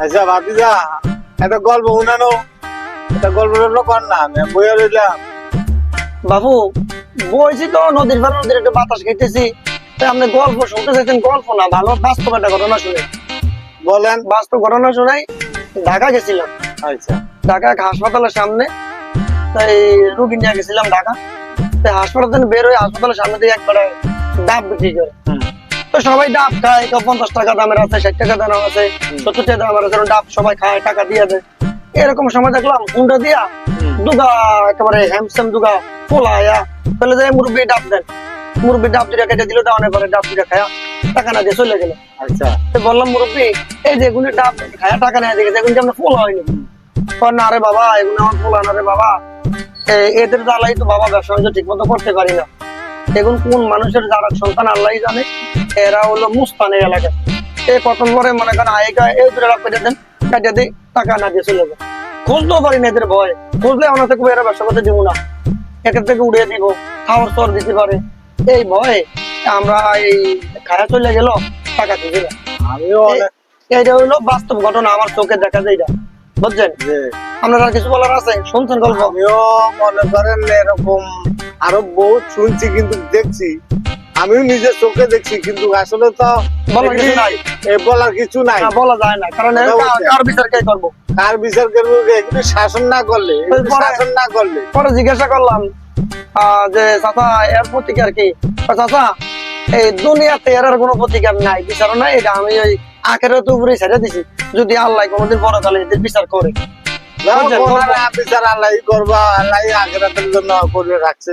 আচ্ছা ভাতিজা একটা গল্প শুনানো। একটা গল্প টল্প কর না আমি বইয়া রইলাম। বাবু বলছি তো নদীর পাড়ে নদীর একটা বাতাস তাই আপনি গল্প শুনতে চাইছেন গল্প না ভালো বাস্তব একটা ঘটনা শুনে। বলেন। বাস্তব ঘটনা শোনাই ঢাকা গেছিলাম। আচ্ছা। ঢাকা হাসপাতালের সামনে তাই রুগী নিয়ে গেছিলাম ঢাকা। তাই হাসপাতাল থেকে বের হয়ে হাসপাতালের সামনে থেকে একবারে ডাব বিক্রি করে। তো সবাই ডাব খায় কেউ পঞ্চাশ টাকা দামের আছে ষাট টাকা দামের আছে সত্তর টাকা দামের আছে ডাব সবাই খায় টাকা দিয়ে দেয়। এরকম সময় দেখলাম উন্ডা দিয়া দুগা একেবারে হ্যামস্যাম দুগা ফোলায়া তাহলে যে মুরব্বী ডাব দেন মুরব্বী ডাব দুটা কেটে দিল দেওয়ানোর পরে ডাব দুটা খায়া টাকা না দিয়ে চলে গেল। আচ্ছা। তো বললাম মুরব্বী এই যে এগুলো ডাব খায়া টাকা না দিয়ে এগুলো আমরা ফোলা হয়নি? না রে বাবা এগুলো আমার ফোলা না রে বাবা। এদের জ্বালাই তো বাবা ব্যবসা ঠিক মতো করতে পারি না। এখন কোন মানুষের যারা সন্তান আল্লাহ জানে। এরা হলো মুস্তানের এলাকা। এই প্রথম করে মনে করেন আয়েকা এই দুটো লাখ কেটে দেন কেটে দিই টাকা না দিয়ে চলে খুঁজতেও পারি না এদের ভয়। খুঁজলে আমার থেকে এরা ব্যবসা করতে দিব না। একের থেকে উড়িয়ে দিব খাওয়ার সর দিতে পারে। এই ভয়ে আমরা এই খায়া চলে গেল টাকা দিয়ে দিলাম। আমিও এইটা হইল বাস্তব ঘটনা আমার চোখে দেখা যায় এটা। বুঝছেন? আপনার আর কিছু বলার আছে? শুনছেন গল্প? আমিও মনে করেন এরকম আরও বহুত শুনছি কিন্তু দেখছি। আমিও নিজের চোখে দেখছি কিন্তু আসলে তো বলার কিছু নাই। বলার কিছু নাই। বলা যায় না। কারণ। কার বিচার কে করব? কার বিচার করব? এগুলি শাসন না করলে শাসন না করলে। পরে জিজ্ঞাসা করলাম যে চাচা এর প্রতিকার কি? চাচা এই দুনিয়াতে এর কোনো প্রতিকার নাই বিচার নাই এটা আমি ওই আখের তো উপরে ছেড়ে দিছি। যদি আল্লাহ কোনোদিন বড় তাহলে এদের বিচার করে। বিচার আল্লাহ করবা আল্লাহ আগের জন্য করে রাখছে।